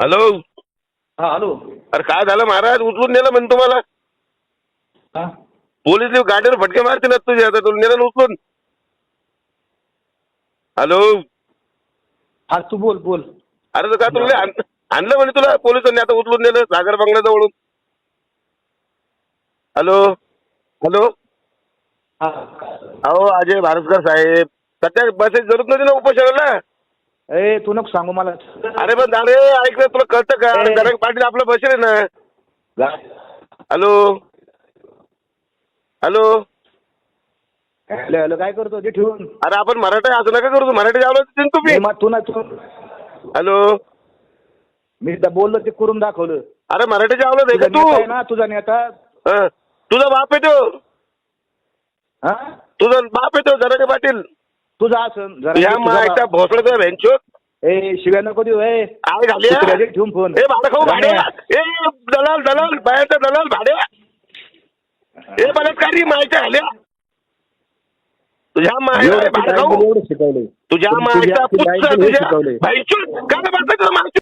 Hello? हा hello. अरे काय झालं महाराज? उचलून नेलं म्हणतो मला हा? पोलीस लोक गाडीवर फटके मारतील तुझ्या आता तुला नेलं ना उचलून. हॅलो? हा तू बोल बोल. अरे तर काय तुला आण- आणलं म्हणे तुला पोलिसांनी आता उचलून नेलं सागर बंगल्याजवळून? हॅलो? हॅलो? हा अहो अजय भारतकर साहेब सध्या बसेस जरूरत नव्हती ना उपोषणाला? ए तू नको सांगू मला. अरे पण अरे ऐक ना तुला कळतं का. जरंग पाटील आपलं बसेल आहे ना. हॅलो. हॅलो. हॅलो हॅलो काय करतो? ते ठेवून. अरे आपण मराठी असं नका करू तू मराठी जावलं होतं तुम्ही. मग तू ना तू हॅलो. मी एकदा बोललो ते करून दाखवलं. अरे मराठी जावलं आहे तुझा का तू. नेता आहे ना तुझा नेता. हं. तुझा बाप आहे तो. हा? तुझा बाप तो जरांगे पाटील तुझा या तुझा मायच्या. भोसड्याचा ए शिव्या नको देऊ ए. काय झाले? कुत्र्याचे ठेवून फोन. ए भाडं खाऊ भाडे. ए दलाल दलाल बाहेरचा दलाल भाडे. ए बलात्कारी मायच्या झाल्या तुझ्या माय एवढं भाडं तुझ्या खाऊ. तुझ्या तुझ्या- मायचा तुझ्या तुझ्या भाईचूत काय बसत मागच्या